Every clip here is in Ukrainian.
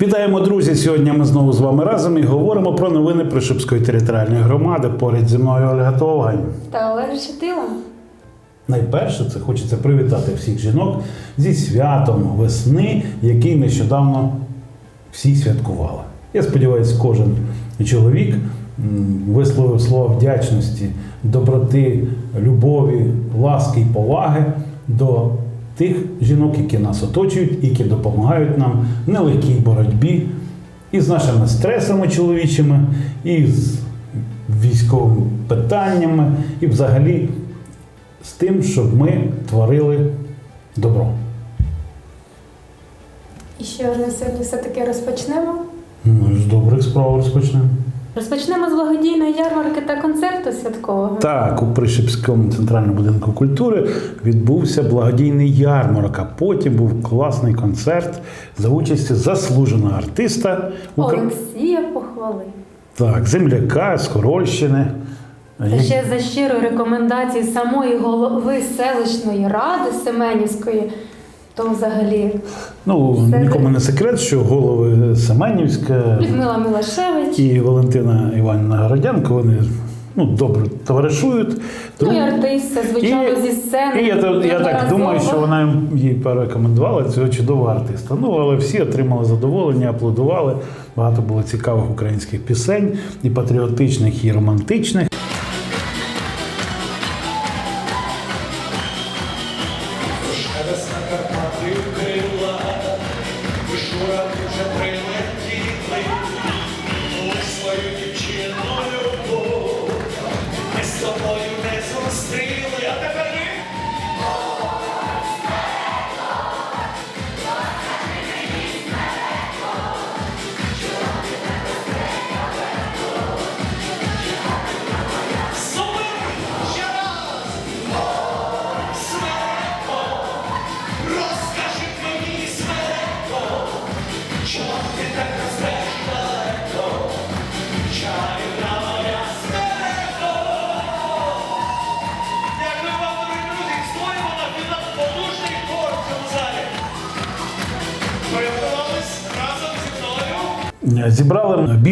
Вітаємо, друзі! Сьогодні ми знову з вами разом і говоримо про новини Пришипської територіальної громади. Поряд зі мною Ольга Товгань. Та Олег Шатила. Найперше, це хочеться привітати всіх жінок зі святом весни, який нещодавно всі святкували. Я сподіваюся, кожен чоловік висловив слова вдячності, доброти, любові, ласки і поваги до тих жінок, які нас оточують, які допомагають нам в нелегкій боротьбі і з нашими стресами чоловічими, і з військовими питаннями, і взагалі з тим, щоб ми творили добро. І що ж ми сьогодні все-таки розпочнемо? Ну, з добрих справ розпочнемо. Розпочнемо з благодійної ярмарки та концерту святкового. Так, у Пришипському центральному будинку культури відбувся благодійний ярмарок, а потім був класний концерт за участю заслуженого артиста Укра- Олексія похвали. так, земляка з Хорольщини. Та ще за щирою рекомендацією самої голови селищної ради Семенівської, то взагалі Ну, Це- нікому не секрет, що голови Семенівська Людмила Милашевич, і Валентина Іванівна Городянко, вони ну, добре товаришують. ну і Друг- артист це зі сцени. І я, та- я так думаю, що вона їй порекомендувала цього чудового артиста. Ну, але всі отримали задоволення, аплодували. Багато було цікавих українських пісень, і патріотичних, і романтичних.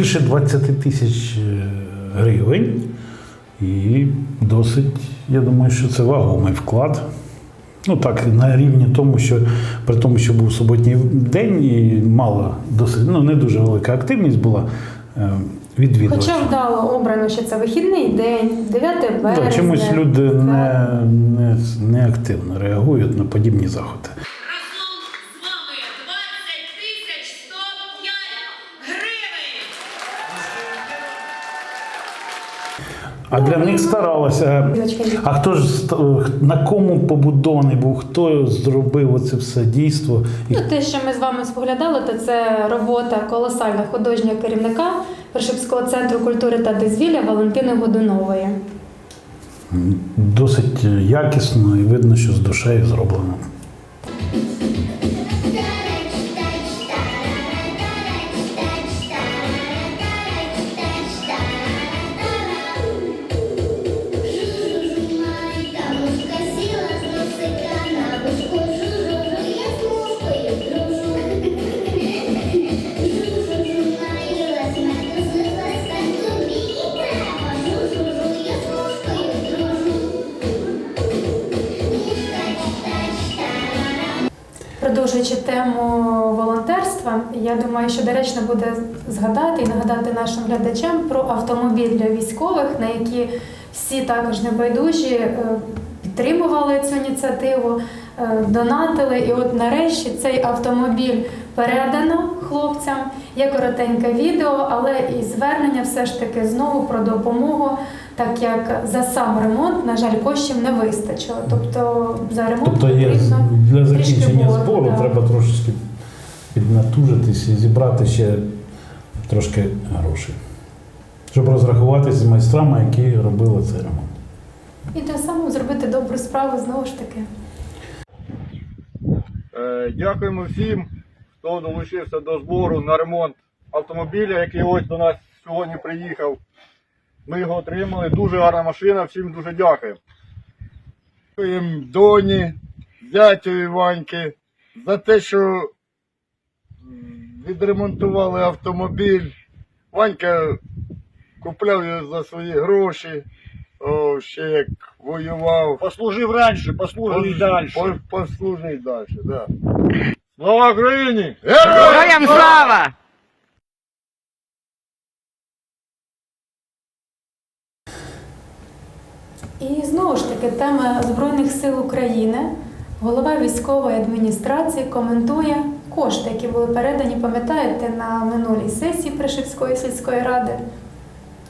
Більше 20 тисяч е, гривень. І досить, я думаю, що це вагомий вклад. Ну так, на рівні тому, що при тому, що був суботній день і мало досить, ну не дуже велика активність була е, відвідувачів. Хоча вдало обрано, що це вихідний день, 9 березня. Да, чомусь люди не, не, не активно реагують на подібні заходи. А для них старалася. А хто ж на кому побудований був? Хто зробив оце все дійство? Ну, те, що ми з вами споглядали, то це робота колосального художнього керівника Пришипського центру культури та дозвілля Валентини Годунової. досить якісно і видно, що з душею зроблено. Продовжуючи тему волонтерства, я думаю, що доречно буде згадати і нагадати нашим глядачам про автомобіль для військових, на які всі також небайдужі е, підтримували цю ініціативу, е, донатили. І от нарешті цей автомобіль передано хлопцям. Є коротеньке відео, але і звернення все ж таки знову про допомогу, так як за сам ремонт, на жаль, коштів не вистачило. Тобто за ремонт Тобто є потрібно для закінчення боргу, збору да. треба трошечки піднатужитись і зібрати ще трошки грошей, щоб розрахуватися з майстрами, які робили цей ремонт. І тим самим зробити добру справу знову ж таки. Е, Дякуємо всім, хто долучився до збору на ремонт автомобіля, який ось до нас сьогодні приїхав. Ми його отримали. Дуже гарна машина, всім дуже дякуємо. Дякуємо Доні, зятю Іваньки за те, що відремонтували автомобіль. Ванька купляв його за свої гроші. О, ще як воював. Послужив раніше, послужив і далі. По- Послужив далі, да. Слава Україні! Героям слава! І знову ж таки, тема Збройних сил України. Голова військової адміністрації коментує кошти, які були передані, пам'ятаєте, на минулій сесії Пришипської сільської ради.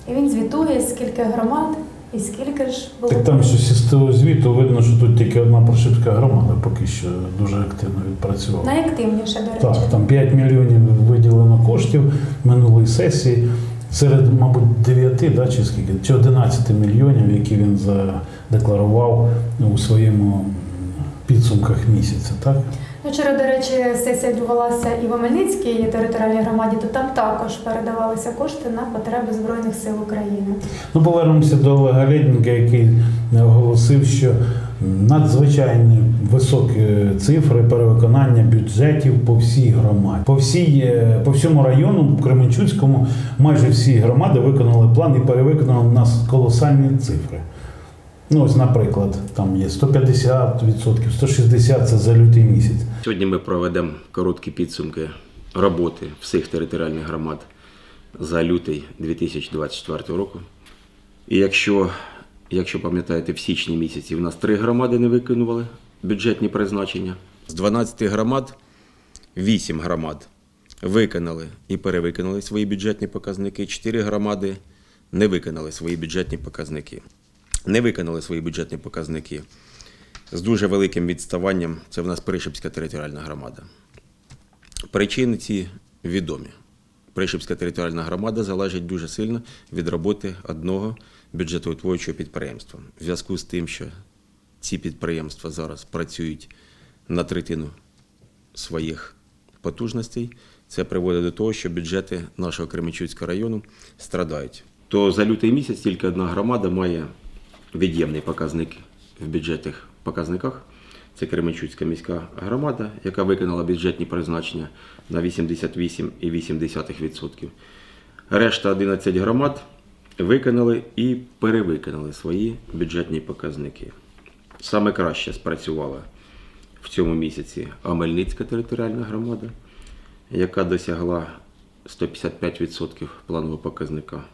І він звітує, скільки громад і скільки ж було. Так там щось із того звіту видно, що тут тільки одна прошитка громада поки що дуже активно відпрацювала. Найактивніше, до речі. Так, там 5 мільйонів виділено коштів минулої сесії. Серед, мабуть, 9 да, чи скільки, чи 11 мільйонів, які він задекларував у своєму підсумках місяця, так? Ну, Вчора, до речі, сесія відбувалася і в Омельницькій територіальній громаді, то там також передавалися кошти на потреби Збройних сил України. Ну, повернемося до Олега Лєдніка, який оголосив, що надзвичайно високі цифри перевиконання бюджетів по всій громаді. По, всій, е, по всьому району Кременчуцькому майже всі громади виконали план і перевиконали нас колосальні цифри. Ну, ось, наприклад, там є 150%, 160% це за лютий місяць. Сьогодні ми проведемо короткі підсумки роботи всіх територіальних громад за лютий 2024 року. І якщо, якщо пам'ятаєте, в січні місяці у нас три громади не виконували бюджетні призначення. З 12 громад 8 громад виконали і перевиконали свої бюджетні показники. 4 громади не виконали свої бюджетні показники. Не виконали свої бюджетні показники з дуже великим відставанням це в нас Пришипська територіальна громада. Причини ці відомі. Пришипська територіальна громада залежить дуже сильно від роботи одного бюджетоутворюючого підприємства. В зв'язку з тим, що ці підприємства зараз працюють на третину своїх потужностей, це приводить до того, що бюджети нашого Кременчуцького району страдають. То за лютий місяць тільки одна громада має від'ємний показник в бюджетних показниках. Це Кременчуцька міська громада, яка виконала бюджетні призначення на 88,8%. Решта 11 громад виконали і перевиконали свої бюджетні показники. Саме краще спрацювала в цьому місяці Амельницька територіальна громада, яка досягла 155% планового показника.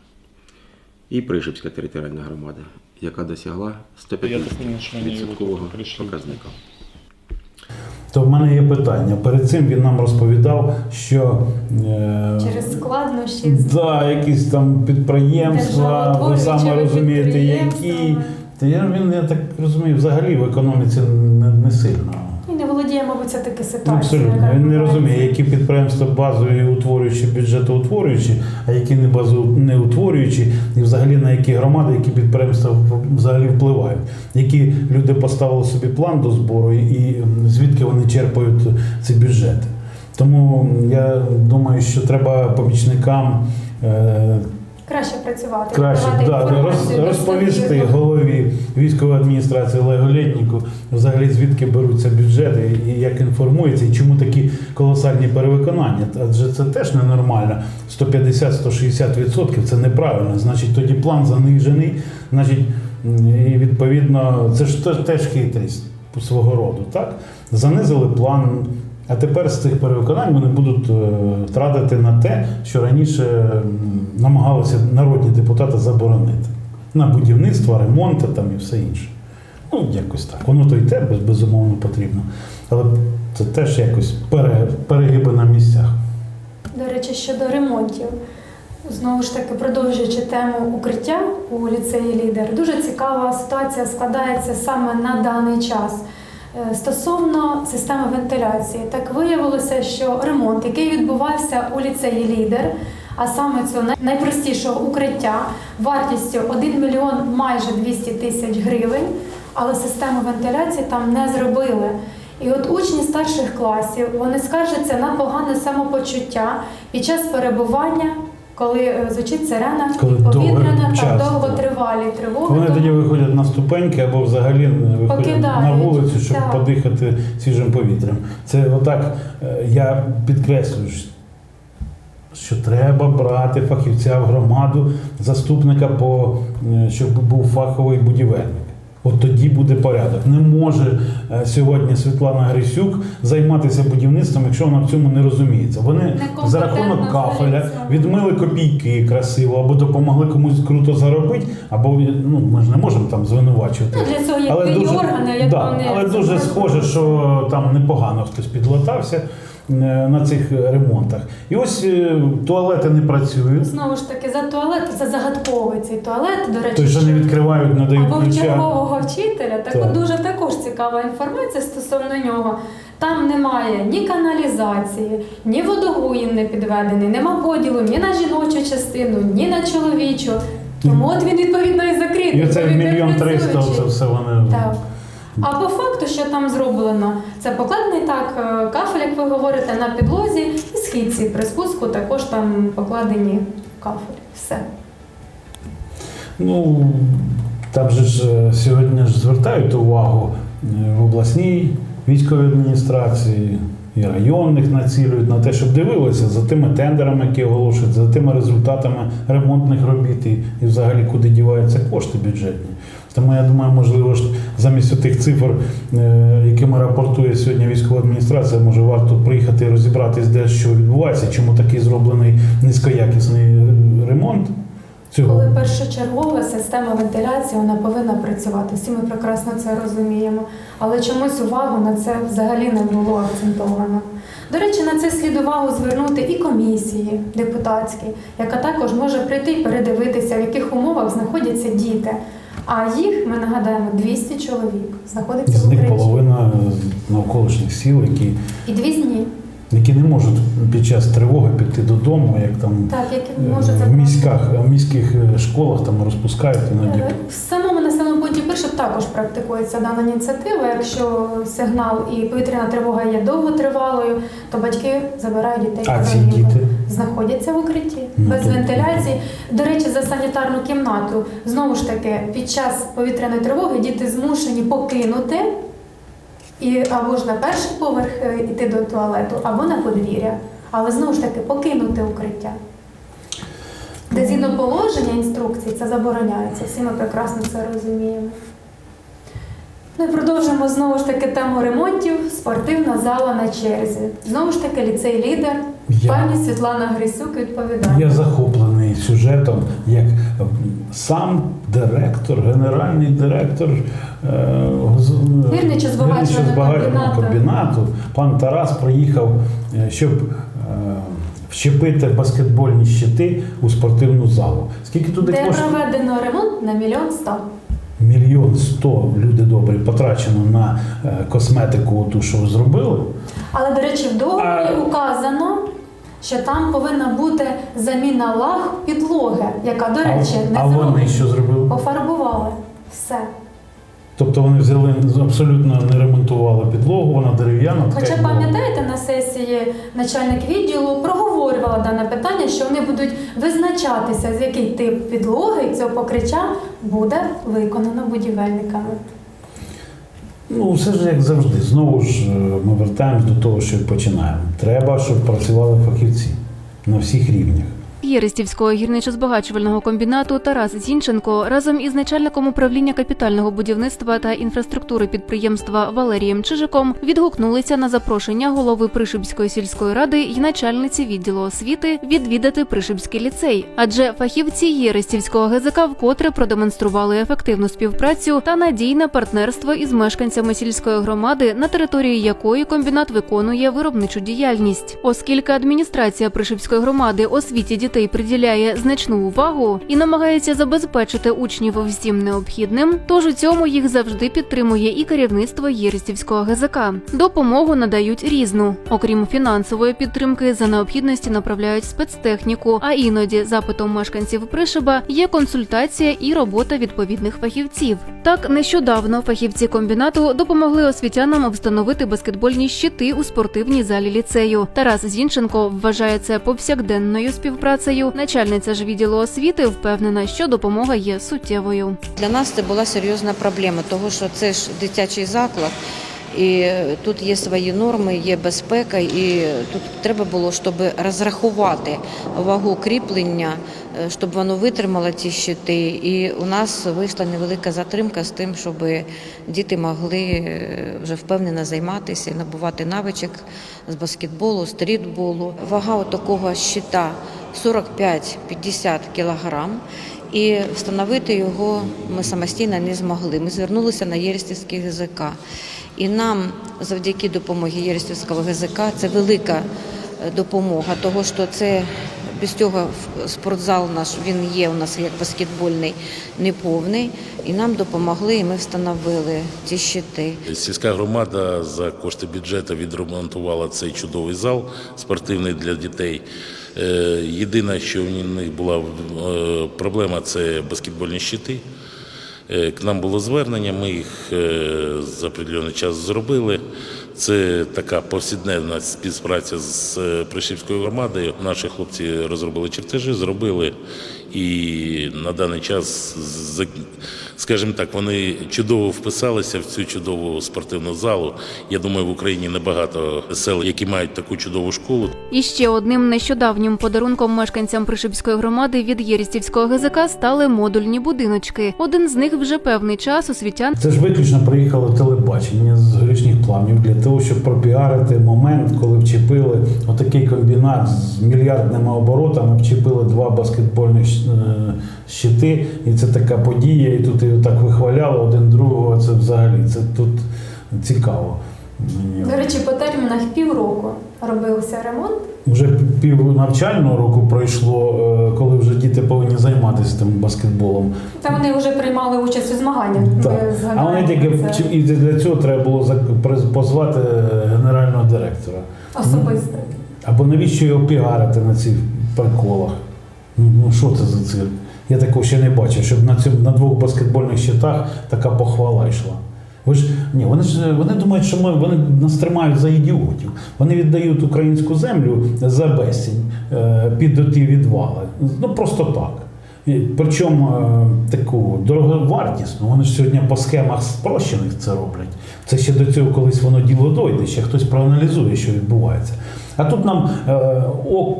І Пришипська територіальна громада, яка досягла 150% показника. То в мене є питання. Перед цим він нам розповідав, що е, Через складнощі Да, якісь там підприємства, ви саме розумієте, які. Та я, він, я так розумію, взагалі в економіці не, не сильно. Все таки Ну, ситуацією. абсолютно. Він не розуміє, які підприємства базові утворюючі, бюджетоутворюючі, а які не базу не утворюючі, і взагалі на які громади, які підприємства взагалі впливають. Які люди поставили собі план до збору і, і звідки вони черпають ці бюджети. Тому я думаю, що треба помічникам. Краще працювати. Краще да, роз, розповісти голові військової адміністрації Олегу Лєтніку, взагалі звідки беруться бюджети і як інформується, і чому такі колосальні перевиконання. Адже це теж ненормально. 150-160% це неправильно. Значить, тоді план занижений, значить, і відповідно, це ж теж хитрість свого роду. Так? Занизили план. А тепер з цих перевиконань вони будуть е, тратити на те, що раніше намагалися народні депутати заборонити на будівництво, ремонти там і все інше. Ну, якось так. Воно то й те безумовно потрібно. Але це теж якось пере, перегиби на місцях. До речі, щодо ремонтів. Знову ж таки, продовжуючи тему укриття у ліцеї лідер, дуже цікава ситуація складається саме на даний час. Е, Стосовно системи вентиляції, так виявилося, що ремонт, який відбувався у ліцеї лідер, а саме цього найпростішого укриття вартістю 1 мільйон майже 200 тисяч гривень, але систему вентиляції там не зробили. І от учні старших класів вони скаржаться на погане самопочуття під час перебування, коли е, звучить сирена Коли повітряна та час, довготривалі тривоги. Вони тоді виходять на ступеньки або взагалі виходять Покидають, на вулицю, щоб так. подихати свіжим повітрям. Це отак, е, я підкреслюю, що що треба брати фахівця в громаду, заступника по е, щоб був фаховий будівельник. От тоді буде порядок. Не може е, сьогодні Світлана Грисюк займатися будівництвом, якщо вона в цьому не розуміється. Вони за рахунок кафеля відмили копійки красиво, або допомогли комусь круто заробити, або ну ми ж не можемо там звинувачувати. Ну, для цього є Але дуже, органи, як да, вони але дуже схоже, що там непогано хтось підлатався на цих ремонтах. І ось е, туалети не працюють, Знову ж таки, за туалет це загадковий цей туалет. До речі, той же не відкривають, не дають або ключа. чергового вчителя. Так, Так. от дуже також цікава інформація стосовно нього. Там немає ні каналізації, ні водогуїн не підведений, нема поділу ні на жіночу частину, ні на чоловічу. Тому от він відповідно і закритий. І не мільйон триста, це все вони. Так. А по факту, що там зроблено, це покладений так е, кафель, як ви говорите, на підлозі, і східці при спуску також там покладені кафель. Все. Ну там же ж е, сьогодні ж звертають увагу е, в обласній військовій адміністрації і районних націлюють на те, щоб дивилися за тими тендерами, які оголошують, за тими результатами ремонтних робіт і, і взагалі куди діваються кошти бюджетні. Тому я думаю, можливо ж замість тих цифр, е, якими рапортує сьогодні військова адміністрація, може варто приїхати і розібратись, де що відбувається, чому такий зроблений низькоякісний ремонт. Цього Коли першочергова система вентиляції вона повинна працювати. Всі ми прекрасно це розуміємо. Але чомусь увагу на це взагалі не було акцентовано. До речі, на це слід увагу звернути і комісії депутатській, яка також може прийти і передивитися, в яких умовах знаходяться діти. А їх, ми нагадаємо, 200 чоловік знаходиться з в них укритті. половина з навколишніх сіл, які, І дві з ні. які не можуть під час тривоги піти додому, як там Так, які е, можуть в міськах, в міських е, школах там розпускають іноді. Е, В самому населеному пункті Пиршик також практикується дана ініціатива. Якщо сигнал і повітряна тривога є довготривалою, то батьки забирають дітей. А ці діти? Знаходяться в укритті Ну, без вентиляції. До речі, за санітарну кімнату знову ж таки під час повітряної тривоги діти змушені покинути. І або ж на перший поверх е, йти до туалету, або на подвір'я. Але знову ж таки покинути укриття. Де згідно положення інструкцій це забороняється. Всі ми прекрасно це розуміємо. Ну і продовжимо знову ж таки тему ремонтів. Спортивна зала на черзі. Знову ж таки, ліцей лідер. Я- Пані Світлана Грисюк відповідає. Я захоплений сюжетом, як сам директор, генеральний директор е, Гірничо-збагачувального комбінату. Пан Тарас приїхав, е, щоб е, вчепити баскетбольні щити у спортивну залу. Скільки туди Де коштує? проведено ремонт на мільйон сто. Мільйон сто люди добрі потрачено на е, косметику, ту, що зробили. Але, до речі, в договорі А- указано, що там повинна бути заміна лаг підлоги, яка, до речі, не а вони що зробили? Пофарбували. Все. Тобто вони взяли абсолютно не ремонтували підлогу, вона дерев'яна. Хоча пам'ятаєте, на сесії начальник відділу проговорювала дане питання, що вони будуть визначатися, з який тип підлоги цього покриття буде виконано будівельниками. Ну, все ж як завжди. Знову ж е, ми вертаємось до того, що починаємо. Треба, щоб працювали фахівці на всіх рівнях. Єрестівського гірничо-збагачувального комбінату Тарас Зінченко разом із начальником управління капітального будівництва та інфраструктури підприємства Валерієм Чижиком відгукнулися на запрошення голови Пришибської сільської ради і начальниці відділу освіти відвідати Пришибський ліцей. Адже фахівці Єрестівського ГЗК вкотре продемонстрували ефективну співпрацю та надійне партнерство із мешканцями сільської громади, на території якої комбінат виконує виробничу діяльність, оскільки адміністрація Пришибської громади освіті дітей приділяє значну увагу і намагається забезпечити учнів всім необхідним. Тож у цьому їх завжди підтримує і керівництво Єрестівського ГЗК. Допомогу надають різну. Окрім фінансової підтримки, за необхідності направляють спецтехніку. А іноді запитом мешканців Пришиба є консультація і робота відповідних фахівців. Так нещодавно фахівці комбінату допомогли освітянам встановити баскетбольні щити у спортивній залі ліцею. Тарас Зінченко вважає це повсякденною співпрацею. Начальниця ж відділу освіти впевнена, що допомога є суттєвою. Для нас це була серйозна проблема, тому що це ж дитячий заклад. І тут є свої норми, є безпека, і тут треба було, щоб розрахувати вагу кріплення, е, щоб воно витримало ці щити. І у нас вийшла невелика затримка з тим, щоб діти могли е, вже впевнено займатися і набувати навичок з баскетболу, стрітболу. Вага такого щита 45-50 кілограм. І встановити його ми самостійно не змогли. Ми звернулися на Єрестівський ГЗК. І нам, завдяки допомогі Єрестівського ГЗК, це велика е, допомога, того що це без цього спортзал наш він є у нас як баскетбольний неповний. І нам допомогли, і ми встановили ці щити. Сільська громада за кошти бюджету відремонтувала цей чудовий зал спортивний для дітей. Е, Єдине, що в них була е, проблема, це баскетбольні щити. Е, К нам було звернення, ми їх е, за определений час зробили. Це така повсякденна співпраця з е, Пришівською громадою. Наші хлопці розробили чертежі, зробили і на даний час, скажімо так, вони чудово вписалися в цю чудову спортивну залу. Я думаю, в Україні небагато сел, які мають таку чудову школу. І ще одним нещодавнім подарунком мешканцям Пришибської громади від Єрістівського ГЗК стали модульні будиночки. Один з них вже певний час освітян Це ж виключно приїхало телебачення з горішніх планів для того, щоб пропіарити момент, коли вчепили отакий комбінат з мільярдними оборотами, вчепили два баскетбольних е, щити, і це така подія, і тут його так вихваляли один другого. Це взагалі це тут цікаво. Мені До речі, по термінах півроку робився ремонт. вже пів навчального року пройшло, е, коли вже діти повинні займатися тим баскетболом. Та вони вже приймали участь у змаганнях. Так. А вони тільки це і для цього треба було позвати генерального директора. особисто. Або навіщо його піарити на цих приколах? Ну ну, що це за цирк? Я такого ще не бачив, щоб на цьому на двох баскетбольних щитах така похвала йшла. Ви ж ні, вони ж вони думають, що ми вони нас тримають за ідіотів. Вони віддають українську землю за безцінь е, під оті відвали. Ну просто так. І, причому е, таку дороговартісну. Вони ж сьогодні по схемах спрощених це роблять. Це ще до цього колись воно діло дойде, ще хтось проаналізує, що відбувається. А тут нам е,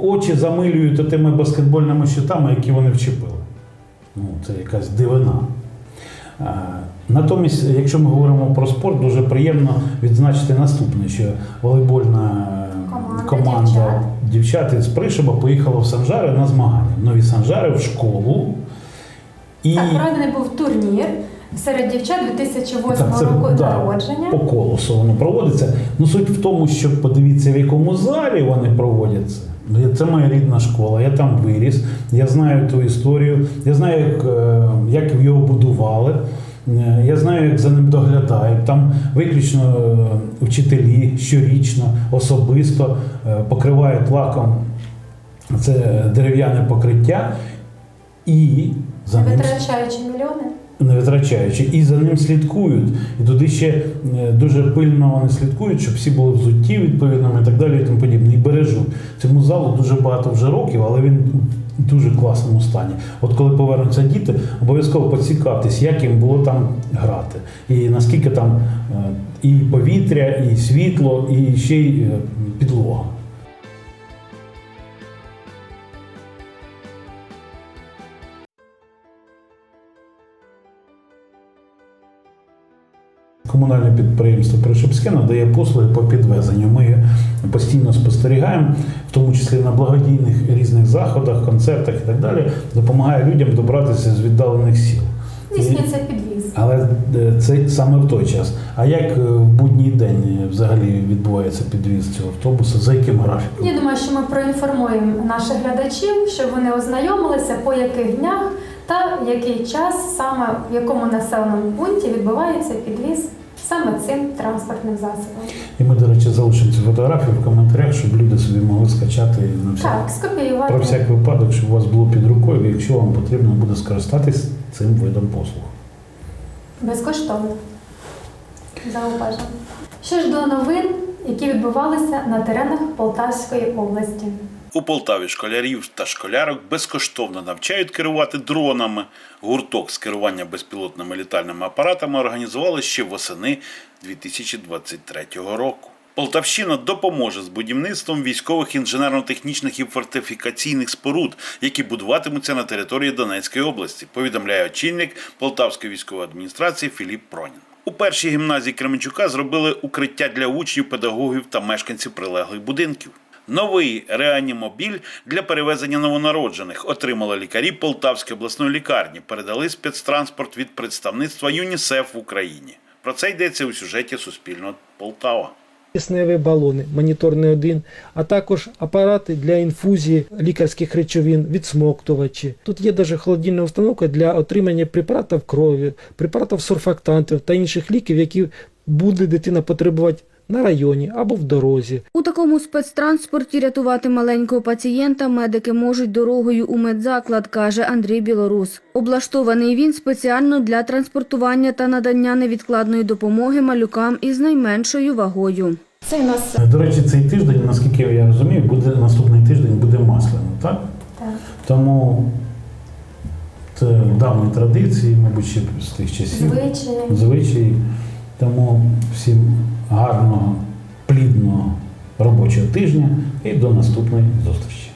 очі замилюють тими баскетбольними щитами, які вони вчепили. Ну, це якась дивина. Е, Натомість, якщо ми говоримо про спорт, дуже приємно відзначити наступне, що волейбольна е, Команда команда дівчат. із Пришиба поїхала в Санжари на змагання. Нові Санжари в школу. І Так, проведений був турнір серед дівчат 2008 Так, це, року да, народження. по колосу воно проводиться. Ну суть в тому, що подивіться, в якому залі вони проводять це. Ну, Це моя рідна школа, я там виріс, я знаю ту історію, я знаю, як, е, як його будували, е, я знаю, як за ним доглядають. Там виключно е, вчителі щорічно, особисто покривають лаком це дерев'яне покриття і за ним витрачаючи мільйони. Не витрачаючи, і за ним слідкують. І туди ще е, дуже пильно вони слідкують, щоб всі були взутті відповідними і так далі, і тому подібне. І бережуть. Цьому залу дуже багато вже років, але він в дуже класному стані. От коли повернуться діти, обов'язково поцікавтесь, як їм було там грати, і наскільки там е, і повітря, і світло, і ще й е, підлога. Комунальне підприємство Пришепське надає послуги по підвезенню. Ми постійно спостерігаємо, в тому числі на благодійних різних заходах, концертах і так далі, допомагає людям добратися з віддалених сіл. Здійснюється підвіз. Але е, це саме в той час. А як е, в будній день взагалі відбувається підвіз цього автобуса? За яким графіком? Я думаю, що ми проінформуємо наших глядачів, щоб вони ознайомилися, по яких днях та який час саме в якому населеному пункті відбувається підвіз саме цим транспортним засобом. І ми, до речі, залишимо цю фотографію в коментарях, щоб люди собі могли скачати на всяк, Так, скопіювати. про всяк випадок, щоб у вас було під рукою, якщо вам потрібно буде скористатись цим видом послуг. Безкоштовно. Зауважено. Що ж до новин, які відбувалися на теренах Полтавської області. У Полтаві школярів та школярок безкоштовно навчають керувати дронами. Гурток з керування безпілотними літальними апаратами організували ще восени 2023 року. Полтавщина допоможе з будівництвом військових інженерно-технічних і фортифікаційних споруд, які будуватимуться на території Донецької області, повідомляє очільник Полтавської військової адміністрації Філіп Пронін. У першій гімназії Кременчука зробили укриття для учнів, педагогів та мешканців прилеглих будинків. Новий реанімобіль для перевезення новонароджених отримали лікарі Полтавської обласної лікарні. Передали спецтранспорт від представництва ЮНІСЕФ в Україні. Про це йдеться у сюжеті Суспільного Полтава. Кисневі балони, моніторний один, а також апарати для інфузії лікарських речовин, відсмоктувачі. Тут є навіть холодильна установка для отримання препаратів крові, препаратів сурфактантів та інших ліків, які буде дитина потребувати на районі або в дорозі. У такому спецтранспорті рятувати маленького пацієнта медики можуть дорогою у медзаклад, каже Андрій Білорус. Облаштований він спеціально для транспортування та надання невідкладної допомоги малюкам із найменшою вагою. Це у нас До речі, цей тиждень, наскільки я розумію, буде наступний тиждень буде масляний, так? так. Тому це давні традиції, мабуть, ще з тих часів. звичаї. Звичаї. Тому всім гарного, плідного робочого тижня і до наступної зустрічі.